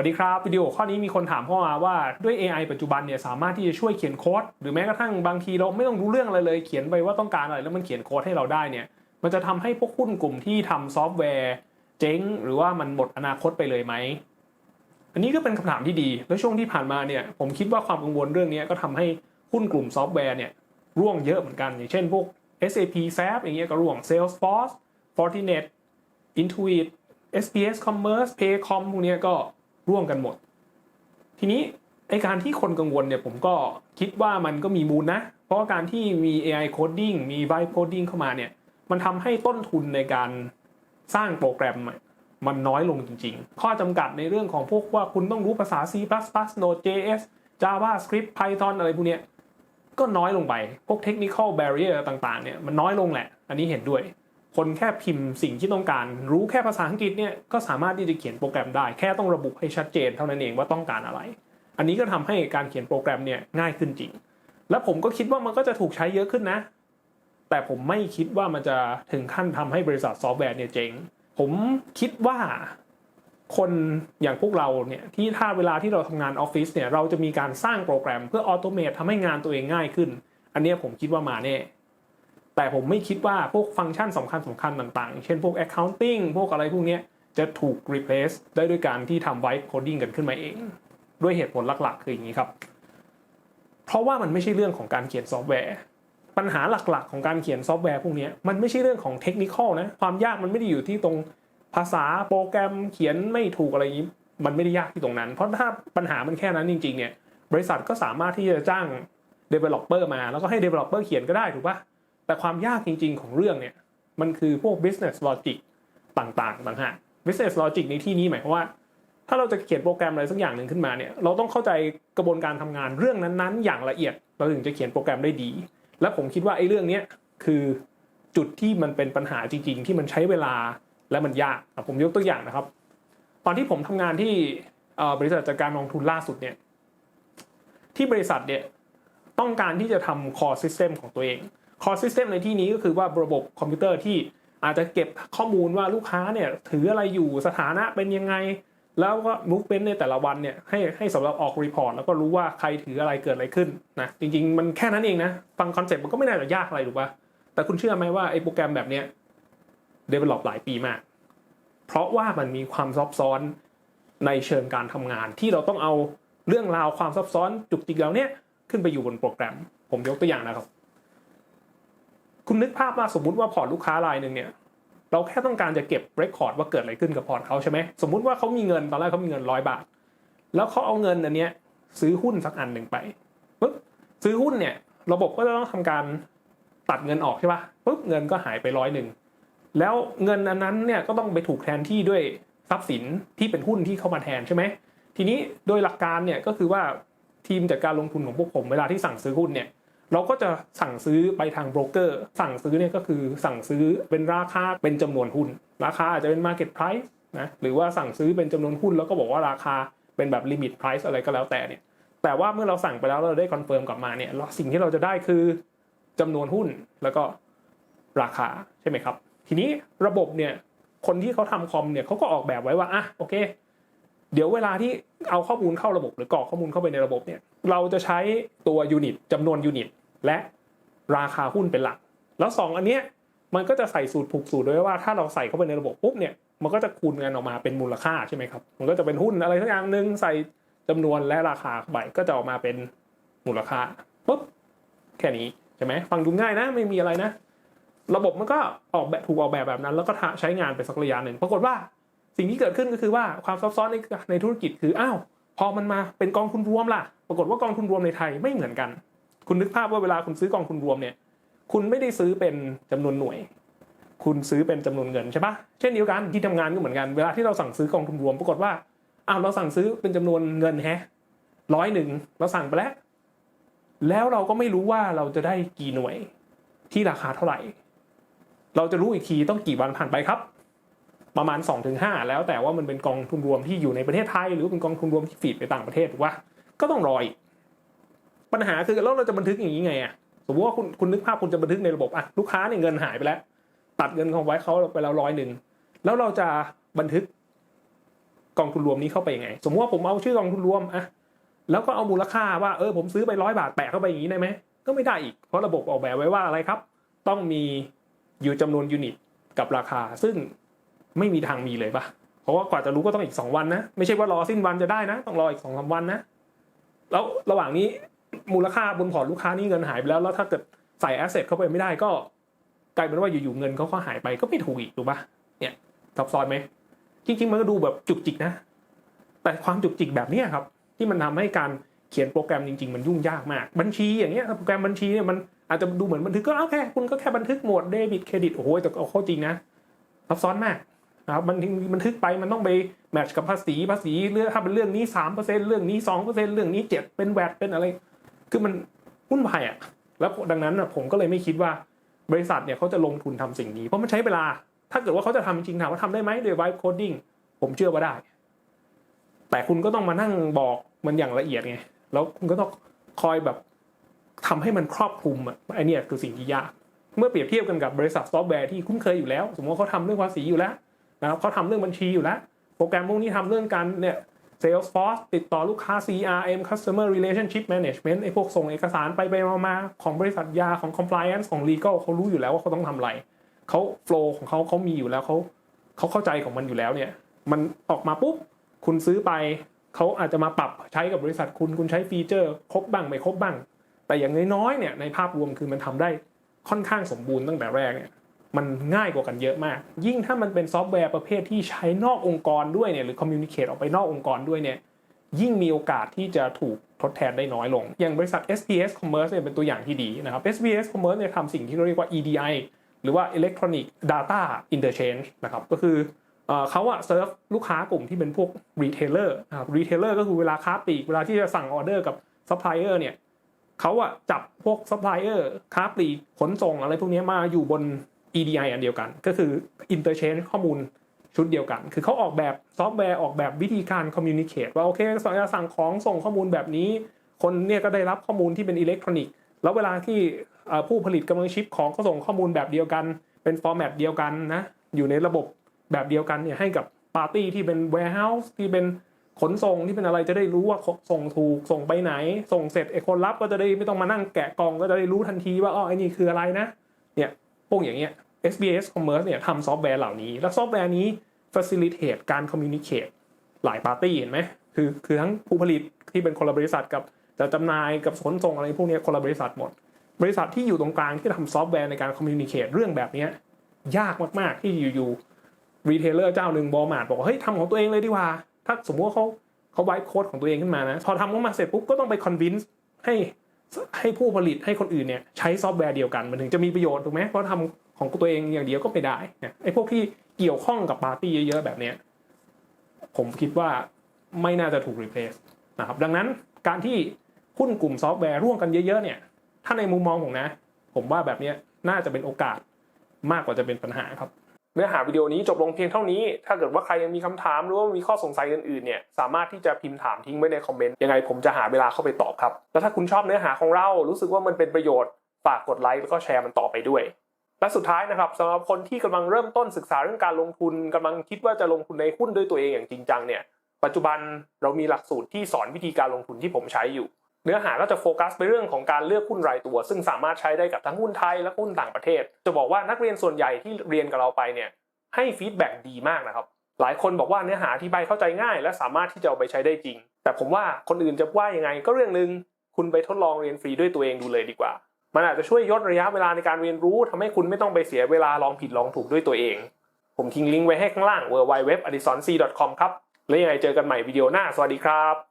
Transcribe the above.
วัสดีครับ วิดีโอข้อนี้มีคนถามเข้ามาว่าด้วย AI ปัจจุบันเนี่ยสามารถที่จะช่วยเขียนโค้ดหรือแม้กระทั่งบางทีเราไม่ต้องรู้เรื่องอะไรเลยเขียนไปว่าต้องการอะไรแล้วมันเขียนโค้ดให้เราได้เนี่ยมันจะทำให้พวกหุ้นกลุ่มที่ทำซอฟต์แวร์เจ๊ง หรือว่ามันหมดอนาคตไปเลยไหมอันนี้ก็เป็นคำถามที่ดี แล้วช่วงที่ผ่านมาเนี่ยผมคิดว่าความกังวลเรื่องนี้ก็ทำให้หุ้นกลุ่มซอฟต์แวร์เนี่ยร่วงเยอะเหมือนกันอย่างเช่นพวก SAP SAP อย่างเงี้ยก็ร่วง Salesforce Fortinet Intuit SPS Commerce Paycom พวกเนี้ยก็ ร่วงกันหมด ทีนี้ไอการที่คนกังวลเนี่ยผมก็คิดว่ามันก็มีมูลนะ เพราะการที่มี AI coding มี vibe coding เข้ามาเนี่ยมันทำให้ต้นทุนในการสร้างโปรแกรมมันน้อยลงจริง ๆ ข้อจำกัดในเรื่องของพวกว่าคุณต้องรู้ภาษา C++, Node.js, JavaScript, Python อะไรพวกเนี้ยก็น้อยลงไป พวก technical barrier ต่างๆเนี่ยมันน้อยลงแหละ อันนี้เห็นด้วย คนแค่พิมพ์สิ่งที่ต้องการ รู้แค่ภาษาอังกฤษเนี่ยก็สามารถที่จะเขียนโปรแกรมได้ แค่ต้องระบุให้ชัดเจนเท่านั้นเองว่าต้องการอะไร อันนี้ก็ทำให้การเขียนโปรแกรมเนี่ยง่ายขึ้นจริง และผมก็คิดว่ามันก็จะถูกใช้เยอะขึ้นนะ แต่ผมไม่คิดว่ามันจะถึงขั้นทำให้บริษัทซอฟต์แวร์เนี่ยเจ๊งผมคิดว่าคนอย่างพวกเราเนี่ยที่ถ้าเวลาที่เราทำงานออฟฟิศเนี่ยเราจะมีการสร้างโปรแกรมเพื่อออโตเมตทำให้งานตัวเองง่ายขึ้น อันนี้ผมคิดว่ามาแน่ แต่ผมไม่คิดว่าพวกฟังก์ชันสำคัญสำคัญต่างๆ เช่นพวก accounting พวกอะไรพวกนี้จะถูก replace ได้ด้วยการที่ทำ vibe coding กันขึ้นมาเอง ด้วยเหตุผลหลักๆ คืออย่างนี้ครับ เพราะว่ามันไม่ใช่เรื่องของการเขียนซอฟต์แวร์ ปัญหาหลักๆ ของการเขียนซอฟต์แวร์พวกนี้มันไม่ใช่เรื่องของเทคนิคนะ ความยากมันไม่ได้อยู่ที่ตรงภาษาโปรแกรมเขียนไม่ถูกอะไรอย่างนี้ มันไม่ได้ยากที่ตรงนั้น เพราะถ้าปัญหามันแค่นั้นจริงๆเนี่ยบริษัทก็สามารถที่จะจ้าง developer มา แล้วก็ให้ developer เขียนก็ได้ถูกปะ แต่ความยากจริง ๆ ของเรื่องเนี่ยมันคือพวก business logic ต่างๆต่างหาก business logic ในที่นี้หมายความว่า ถ้าเราจะเขียนโปรแกรมอะไรสักอย่างหนึ่งขึ้นมาเนี่ยเราต้องเข้าใจกระบวนการทำงานเรื่องนั้นๆ อย่างละเอียดเราถึงจะเขียนโปรแกรมได้ดี และผมคิดว่าไอ้เรื่องเนี้ยคือจุดที่มันเป็นปัญหาจริง ๆ ที่มันใช้เวลาและมันยากผมยกตัวอย่างนะครับ ตอนที่ผมทำงานที่บริษัทจัดการกองทุนล่าสุดเนี่ยที่บริษัทเนี่ยต้องการที่จะทำ core system ของตัวเอง core system ในที่นี้ก็คือว่าระบบคอมพิวเตอร์ที่อาจจะเก็บข้อมูลว่าลูกค้าเนี่ยถืออะไรอยู่สถานะเป็นยังไง แล้วก็มูฟเป็นในแต่ละวันเนี่ยให้ให้สำหรับออกรีพอร์ตแล้วก็รู้ว่าใครถืออะไรเกิดอะไรขึ้นนะจริงๆ มันแค่นั้นเองนะ ฟังคอนเซ็ปต์มันก็ไม่น่าจะยากอะไรถูกปะแต่คุณเชื่อไหมว่าไอ้โปรแกรมแบบเนี้ย develop หลายปีมาก เพราะว่ามันมีความซับซ้อนในเชิงการทำงาน ที่เราต้องเอาเรื่องราวความซับซ้อนจุกจิกเหล่านี้ขึ้นไปอยู่บนโปรแกรม ผมยกตัวอย่างนะครับ คุณนึกภาพว่าสมมุติว่าพอร์ตลูกค้ารายหนึ่งเนี่ยเราแค่ต้องการจะเก็บเรคคอร์ดว่าเกิดอะไรขึ้นกับพอร์ตเขาใช่ไหมสมมุติว่าเขามีเงินตอนแรกเขามีเงินร้อยบาท แล้วเขาเอาเงินอันเนี้ยซื้อหุ้นสักอันหนึ่งไปปุ๊บซื้อหุ้นเนี่ยระบบก็จะต้องทำการตัดเงินออกใช่ปะปุ๊บเงินก็หายไปร้อยหนึ่งแล้วเงินอันนั้นเนี่ยก็ต้องไปถูกแทนที่ด้วยทรัพย์สินที่เป็นหุ้นที่เข้ามาแทนใช่ไหมทีนี้โดยหลักการเนี่ยก็คือว่าทีมจัดการลงทุนของพวกผมเวลาที่สั่งซื้อหุ้นเนี่ย เราก็จะสั่งซื้อไปทางโบรกเกอร์ สั่งซื้อเนี่ยก็คือสั่งซื้อเป็นราคาเป็นจำนวนหุ้น ราคาอาจจะเป็น Market Price นะหรือว่าสั่งซื้อเป็นจำนวนหุ้นแล้วก็บอกว่าราคาเป็นแบบ Limit Price อะไรก็แล้วแต่เนี่ยแต่ว่าเมื่อเราสั่งไปแล้วเราได้คอนเฟิร์มกลับมาเนี่ยสิ่งที่เราจะได้คือจำนวนหุ้นแล้วก็ราคาใช่ไหมครับ ทีนี้ระบบเนี่ยคนที่เขาทำคอมเนี่ยเขาก็ออกแบบไว้ว่าอะโอเค เดี๋ยวเวลาที่เอาข้อมูลเข้าระบบหรือกรอกข้อมูลเข้าไปในระบบเนี่ยเราจะใช้ตัวยูนิตจำนวนยูนิต และราคาหุ้นเป็นหลัก แล้ว 2 อันเนี้ยมันก็จะใส่สูตรผูกสูตรด้วยว่าถ้าเราใส่เข้าไปในระบบปุ๊บเนี่ยมันก็จะคูณกันออกมาเป็นมูลค่าใช่ไหมครับมันก็จะเป็นหุ้นอะไรสักอย่างหนึ่งใส่จำนวนและราคาเข้าไปก็จะออกมาเป็นมูลค่าปุ๊บแค่นี้ใช่ไหมฟังดูง่ายนะไม่มีอะไรนะ ระบบมันก็ออกแบบถูกออกแบบแบบนั้น แล้วก็ใช้งานไปสักระยะหนึ่งปรากฏว่าสิ่งที่เกิดขึ้นก็คือว่าความซับซ้อนในในธุรกิจคืออ้าวพอมันมาเป็นกองทุนรวมล่ะ ปรากฏว่ากองทุนรวมในไทยไม่เหมือนกัน คุณนึกภาพว่าเวลาคุณซื้อกองทุนรวมเนี่ย คุณไม่ได้ซื้อเป็นจำนวนหน่วย คุณซื้อเป็นจำนวนเงินใช่ปะเช่นเดียวกันที่ทำงานก็เหมือนกันเวลาที่เราสั่งซื้อกองทุนรวมปรากฏว่าอ้าวเราสั่งซื้อเป็นจำนวนเงินแฮะร้อยหนึ่งเราสั่งไปแล้ว แล้วเราก็ไม่รู้ว่าเราจะได้กี่หน่วยที่ราคาเท่าไหร่ เราจะรู้อีกทีต้องกี่วันผ่านไปครับ ประมาณ 2-5 แล้วแต่ว่ามันเป็นกองทุนรวมที่อยู่ในประเทศไทย หรือเป็นกองทุนรวมที่ฟีดไปต่างประเทศถูกปะก็ต้องรออีก ปัญหาคือแล้วเราจะบันทึกอย่างนี้ไงอะสมมติว่าคุณคุณนึกภาพคุณจะบันทึกในระบบอะลูกค้าเนี่ยเงินหายไปแล้ว ตัดเงินของไว้เขาไปแล้วร้อยหนึ่งแล้วเราจะบันทึกกองทุนรวมนี้เข้าไปยังไง สมมติว่าผมเอาชื่อกองทุนรวมอะแล้วก็เอามูลค่าว่าเออผมซื้อไปร้อยบาทแปะเข้าไปอย่างนี้ได้ไหมก็ไม่ได้อีกเพราะระบบออกแบบไว้ว่าอะไรครับ ต้องมีอยู่จำนวนยูนิตกับราคา ซึ่งไม่มีทางมีเลยปะเพราะว่ากว่าจะรู้ก็ต้องอีกสองวันนะ ไม่ใช่ว่ารอสิ้นวันจะได้นะ ต้องรออีกสองสามวันนะ แล้วระหว่างนี้ มูลค่าบนพอร์ตลูกค้านี่เงินหายไปแล้วแล้วถ้าเกิดใส่แอสเซทเข้าไปไม่ได้ก็กลายเป็นว่าอยู่ๆเงินเขาก็หายไปก็ไม่ถูกอีกถูกปะเนี่ยซับซ้อนไหมจริง ๆ มันก็ดูแบบจุกจิกนะ แต่ความจุกจิกแบบนี้ครับ ที่มันทำให้การเขียนโปรแกรมจริง ๆ มันยุ่งยากมาก บัญชีอย่างเงี้ยโปรแกรมบัญชีเนี่ยมันอาจจะดูเหมือนบันทึกก็เอาแค่คุณก็แค่บันทึกหมวดเดบิตเครดิตโอ้โหแต่เอาเข้าจริงนะซับซ้อนมากนะครับมันบันทึกไปมันต้องไปแมทช์กับภาษีภาษีเรื่องถ้าเป็นเรื่องนี้สามเปอร์เซ็นเรื่องนี้สองเปอร์เซ็นเรื่องนี้เจ็ดเป็นแวดเป็นอะไร คือมันวุ่นวายอะแล้วดังนั้นผมก็เลยไม่คิดว่าบริษัทเนี่ยเขาจะลงทุนทำสิ่งนี้ เพราะมันใช้เวลา ถ้าเกิดว่าเขาจะทำจริงถามว่าทำได้ไหมโดย vibe coding ผมเชื่อว่าได้ แต่คุณก็ต้องมานั่งบอกมันอย่างละเอียดไง แล้วคุณก็ต้องคอยแบบทำให้มันครอบคลุมอะไอเนี่ยคือสิ่งที่ยาก เมื่อเปรียบเทียบกันกับบริษัทซอฟต์แวร์ที่คุ้นเคยอยู่แล้ว สมมติว่าเขาทำเรื่องภาษีอยู่แล้วนะครับเขาทำเรื่องบัญชีอยู่แล้ว โปรแกรมพวกนี้ทำเรื่องการเนี่ย Salesforce ติดต่อลูกค้า CRM Customer Relationship Management ไอ้พวกส่งเอกสารไปไปมาของบริษัทยาของ Compliance ของ Legal เขารู้อยู่แล้วว่าเขาต้องทำอะไรเขาโฟล์ของเขาเขามีอยู่แล้วเขาเขาเข้าใจของมันอยู่แล้วเนี่ย มันออกมาปุ๊บคุณซื้อไปเขาอาจจะมาปรับใช้กับบริษัทคุณคุณใช้ฟีเจอร์ ครบบ้างไม่ครบบ้าง แต่อย่างน้อยๆเนี่ยในภาพรวมคือมันทำได้ค่อนข้างสมบูรณ์ตั้งแต่แรกเนี่ย มันง่ายกว่ากันเยอะมาก ยิ่งถ้ามันเป็นซอฟต์แวร์ประเภทที่ใช้นอกองค์กรด้วยเนี่ยหรือคอมมิวนิเคตออกไปนอกองค์กรด้วยเนี่ยยิ่งมีโอกาสที่จะถูกทดแทนได้น้อยลง อย่างบริษัท SPS Commerce เนี่ยเป็นตัวอย่างที่ดีนะครับ SPS Commerce เนี่ยทำสิ่งที่เราเรียกว่า EDI หรือว่า Electronic Data Interchange นะครับก็คือเอเขาอะเซิร์ฟลูกค้ากลุ่มที่เป็นพวกรีเทลเลอร์นะครับรีเทลเลอร์ก็คือเวลาค้าปลีกเวลาที่จะสั่งออเดอร์กับซัพพลายเออร์เนี่ยเขาอะจับพวกซัพพลายเออร์ค้าปลีกขนส่งอะไรพวกนี้มาอยู่บน EDI อันเดียวกัน ก็คือ interchange ข้อมูลชุดเดียวกัน คือเขาออกแบบซอฟต์แวร์ออกแบบวิธีการ communicate ว่าโอเคจะสั่งของส่งข้อมูลแบบนี้ คนเนี่ยก็ได้รับข้อมูลที่เป็นอิเล็กทรอนิกส์ แล้วเวลาที่ผู้ผลิตกำลังชิปของก็ส่งข้อมูลแบบเดียวกัน เป็นฟอร์แมตเดียวกันนะ อยู่ในระบบแบบเดียวกันเนี่ยให้กับปาร์ตี้ที่เป็น warehouse ที่เป็นขนส่งที่เป็นอะไรจะได้รู้ว่าส่งถูกส่งไปไหน ส่งเสร็จไอ้คนรับก็จะได้ไม่ต้องมานั่งแกะกล่องก็จะได้รู้ทันทีว่าอ๋อไอ้นี่คืออะไรนะเนี่ย พวกอย่างเงี้ย SBS Commerce เนี่ยทำซอฟต์แวร์เหล่านี้ แล้วซอฟต์แวร์นี้ facilitate การ communicate หลายปาร์ตี้เห็นไหมคือคือทั้งผู้ผลิตที่เป็นคนละบริษัทกับจะจำหน่ายกับขนส่งอะไรพวกนี้คนละบริษัทหมด บริษัทที่อยู่ตรงกลางที่ทำซอฟต์แวร์ในการ communicate เรื่องแบบนี้ยากมากๆที่อยู่ๆรีเทลเลอร์เจ้าหนึ่งบอมาร์บอกว่าเฮ้ยทำของตัวเองเลยดีกว่า ถ้าสมมติว่าเขาเขาไวท์โค้ดของตัวเองขึ้นมานะ พอทำออกมาเสร็จปุ๊บก็ต้องไป convince ให้ ให้ผู้ผลิตให้คนอื่นเนี่ยใช้ซอฟต์แวร์เดียวกัน มันถึงจะมีประโยชน์ถูกไหมเพราะทำของตัวเองอย่างเดียวก็ไม่ได้เนี่ยไอ้พวกที่เกี่ยวข้องกับปาร์ตี้เยอะๆแบบเนี้ยผมคิดว่าไม่น่าจะถูก replace นะครับดังนั้นการที่หุ้นกลุ่มซอฟต์แวร์ร่วมกันเยอะๆเนี่ยถ้าในมุมมองผมนะ ผมว่าแบบนี้น่าจะเป็นโอกาสมากกว่าจะเป็นปัญหาครับ เนื้อหาวิดีโอนี้จบลงเพียงเท่านี้ ถ้าเกิดว่าใครยังมีคำถามหรือว่ามีข้อสงสัยอื่นๆ เนี่ย สามารถที่จะพิมพ์ถามทิ้งไว้ในคอมเมนต์ ยังไงผมจะหาเวลาเข้าไปตอบครับ แล้วถ้าคุณชอบเนื้อหาของเรา รู้สึกว่ามันเป็นประโยชน์ ฝากกดไลค์แล้วก็แชร์มันต่อไปด้วย และสุดท้ายนะครับสำหรับคนที่กำลังเริ่มต้นศึกษาเรื่องการลงทุนกำลังคิดว่าจะลงทุนในหุ้นด้วยตัวเองอย่างจริงจังเนี่ย ปัจจุบันเรามีหลักสูตรที่สอนวิธีการลงทุนที่ผมใช้อยู่ เนื้อหาก็จะโฟกัสไปเรื่องของการเลือกหุ้นรายตัว ซึ่งสามารถใช้ได้กับทั้งหุ้นไทยและหุ้นต่างประเทศ จะบอกว่านักเรียนส่วนใหญ่ที่เรียนกับเราไปเนี่ยให้ฟีดแบ็กดีมากนะครับหลายคนบอกว่าเนื้อหาอธิบเข้าใจง่าย และสามารถที่จะเอาไปใช้ได้จริง แต่ผมว่าคนอื่นจะว่ายังไงก็เรื่องหนึ่งคุณไปทดลองเรียนฟรีด้วยตัวเองดูเลยดีกว่า มันอาจจะช่วยยดระยะเวลาในการเรียนรู้ทำให้คุณไม่ต้องไปเสียเวลาลองผิดลองถูกด้วยตัวเอง ผมทิ้งลิงก์ไว้ให้ข้างล่าง w w w a d i s o n c com ครับ แล้วยังไงเจอกันใหม่วิดีโอหน้า สวัสดีครับ